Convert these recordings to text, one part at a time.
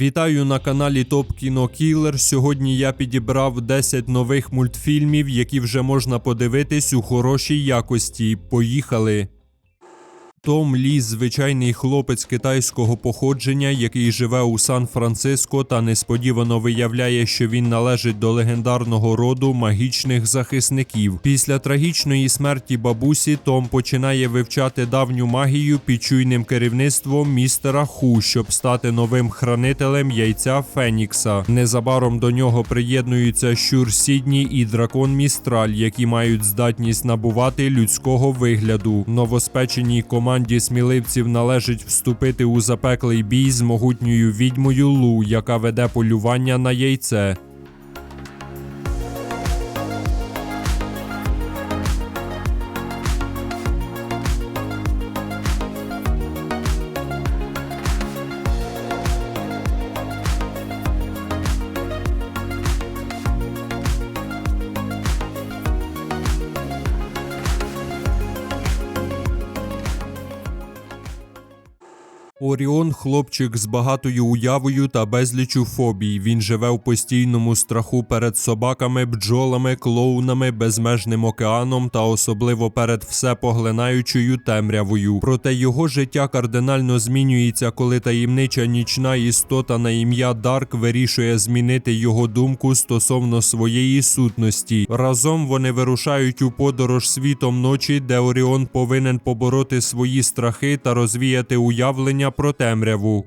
Вітаю на каналі Топ Кіно Кілер. Сьогодні я підібрав 10 нових мультфільмів, які вже можна подивитись у хорошій якості. Поїхали! Том Лі звичайний хлопець китайського походження, який живе у Сан-Франциско та несподівано виявляє, що він належить до легендарного роду магічних захисників. Після трагічної смерті бабусі Том починає вивчати давню магію під чуйним керівництвом містера Ху, щоб стати новим хранителем яйця Фенікса. Незабаром до нього приєднуються щур Сідні і дракон Містраль, які мають здатність набувати людського вигляду. Новоспеченій команді сміливців належить вступити у запеклий бій з могутньою відьмою Лу, яка веде полювання на яйце. Оріон хлопчик з багатою уявою та безлічу фобій. Він живе в постійному страху перед собаками, бджолами, клоунами, безмежним океаном та особливо перед всепоглинаючою темрявою. Проте його життя кардинально змінюється, коли таємнича нічна істота на ім'я Дарк вирішує змінити його думку стосовно своєї сутності. Разом вони вирушають у подорож світом ночі, де Оріон повинен побороти свої страхи та розвіяти уявлення про темряву.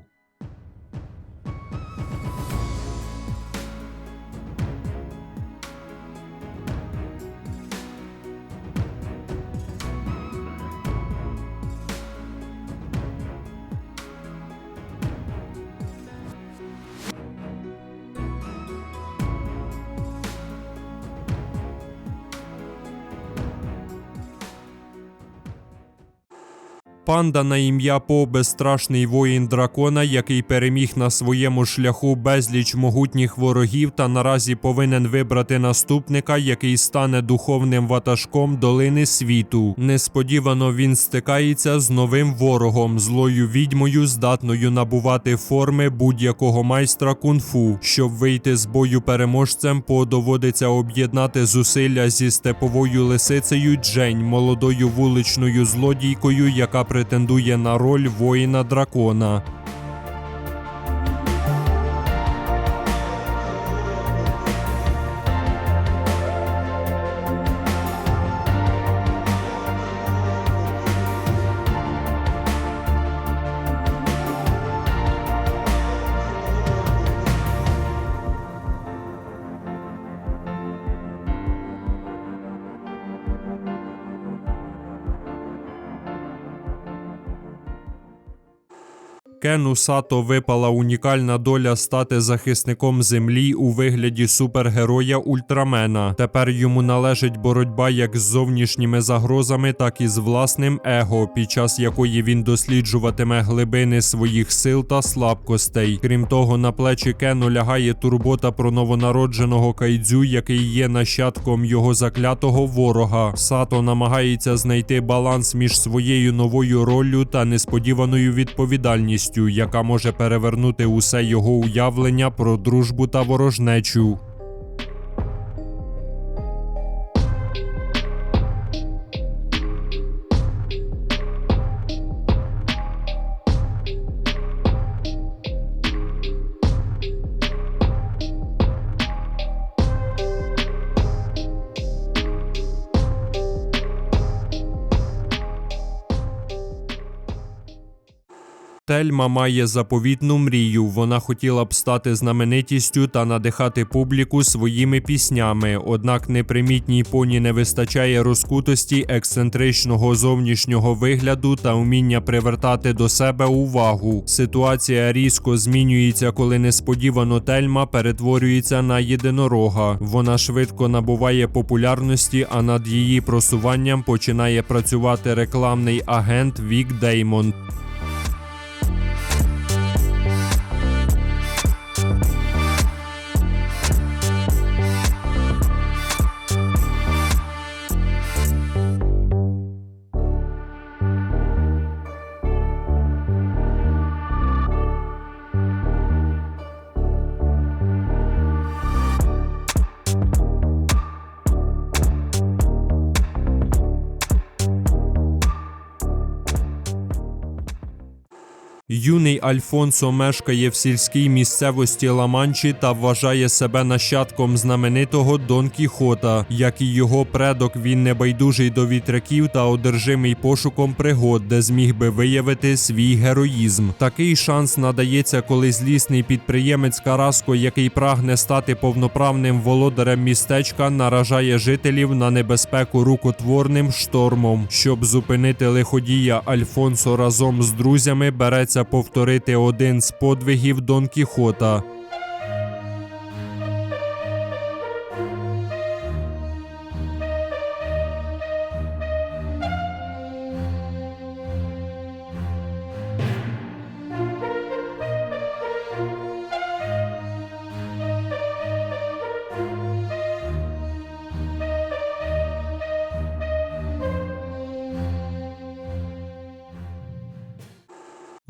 Панда на ім'я По безстрашний воїн дракона, який переміг на своєму шляху безліч могутніх ворогів та наразі повинен вибрати наступника, який стане духовним ватажком долини світу. Несподівано він стикається з новим ворогом, злою відьмою, здатною набувати форми будь-якого майстра кунг-фу. Щоб вийти з бою переможцем, По доводиться об'єднати зусилля зі степовою лисицею Джень, молодою вуличною злодійкою, яка претендує на роль воїна дракона. Кену Сато випала унікальна доля стати захисником землі у вигляді супергероя Ультрамена. Тепер йому належить боротьба як з зовнішніми загрозами, так і з власним его, під час якої він досліджуватиме глибини своїх сил та слабкостей. Крім того, на плечі Кену лягає турбота про новонародженого кайдзю, який є нащадком його заклятого ворога. Сато намагається знайти баланс між своєю новою роллю та несподіваною відповідальністю яка може перевернути усе його уявлення про дружбу та ворожнечу. Тельма має заповітну мрію. Вона хотіла б стати знаменитістю та надихати публіку своїми піснями. Однак непримітній поні не вистачає розкутості, ексцентричного зовнішнього вигляду та вміння привертати до себе увагу. Ситуація різко змінюється, коли несподівано Тельма перетворюється на єдинорога. Вона швидко набуває популярності, а над її просуванням починає працювати рекламний агент Вік Деймон. Юний Альфонсо мешкає в сільській місцевості Ламанчі та вважає себе нащадком знаменитого Дон Кіхота. Як і його предок, він небайдужий до вітряків та одержимий пошуком пригод, де зміг би виявити свій героїзм. Такий шанс надається, коли злісний підприємець Караско, який прагне стати повноправним володарем містечка, наражає жителів на небезпеку рукотворним штормом. Щоб зупинити лиходія, Альфонсо разом з друзями береться повторити один з подвигів Дон Кіхота.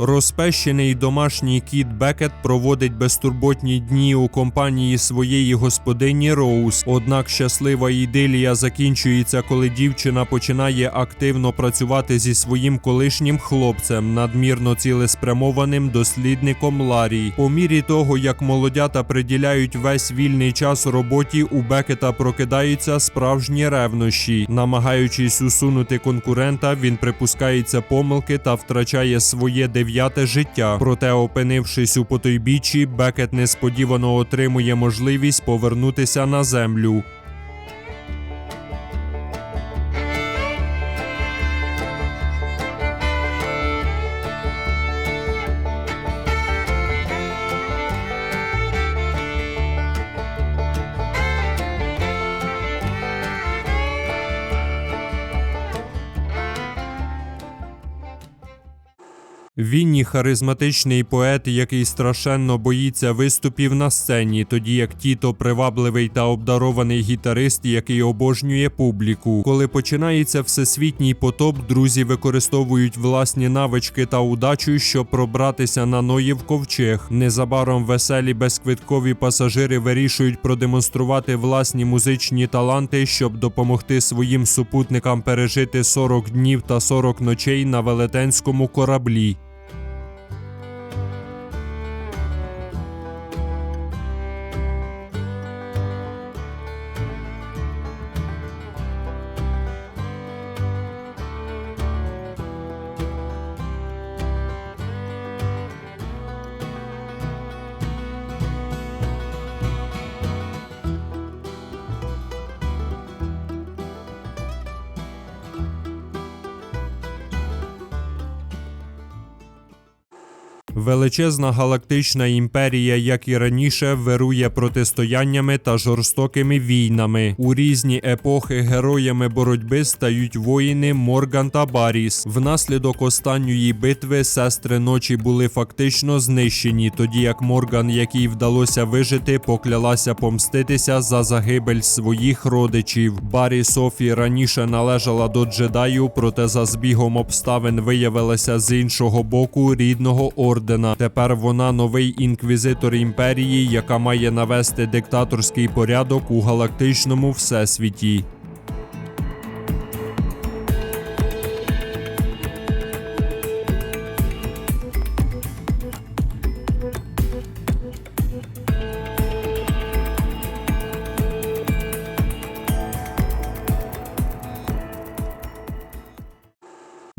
Розпещений домашній кіт Бекет проводить безтурботні дні у компанії своєї господині Роуз. Однак щаслива ідилія закінчується, коли дівчина починає активно працювати зі своїм колишнім хлопцем, надмірно цілеспрямованим дослідником Ларі. По мірі того, як молодята приділяють весь вільний час роботі, у Бекета прокидаються справжні ревнощі. Намагаючись усунути конкурента, він припускається помилки та втрачає своє дев'яте життя. Проте, опинившись у потойбіччі, Бекет несподівано отримує можливість повернутися на землю. Вінні харизматичний поет, який страшенно боїться виступів на сцені, тоді як Тіто привабливий та обдарований гітарист, який обожнює публіку. Коли починається всесвітній потоп, друзі використовують власні навички та удачу, щоб пробратися на Ноїв ковчег. Незабаром веселі безквиткові пасажири вирішують продемонструвати власні музичні таланти, щоб допомогти своїм супутникам пережити 40 днів та 40 ночей на велетенському кораблі. Величезна галактична імперія, як і раніше, вирує протистояннями та жорстокими війнами. У різні епохи героями боротьби стають воїни Морган та Баріс. Внаслідок останньої битви сестри ночі були фактично знищені, тоді як Морган, якій вдалося вижити, поклялася помститися за загибель своїх родичів. Барі Софі раніше належала до джедаю, проте за збігом обставин виявилася з іншого боку рідного ордена. Тепер вона новий інквізитор імперії, яка має навести диктаторський порядок у галактичному всесвіті.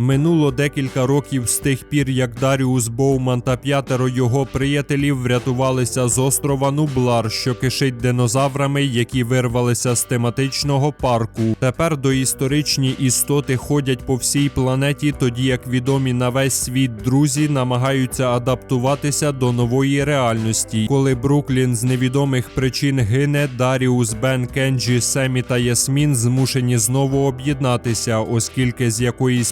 Минуло декілька років з тих пір, як Даріус Боуман та п'ятеро його приятелів врятувалися з острова Нублар, що кишить динозаврами, які вирвалися з тематичного парку. Тепер доісторичні істоти ходять по всій планеті, тоді як відомі на весь світ друзі намагаються адаптуватися до нової реальності. Коли Бруклін з невідомих причин гине, Даріус, Бен, Кенджі, Семі та Ясмін змушені знову об'єднатися, оскільки з якоїсь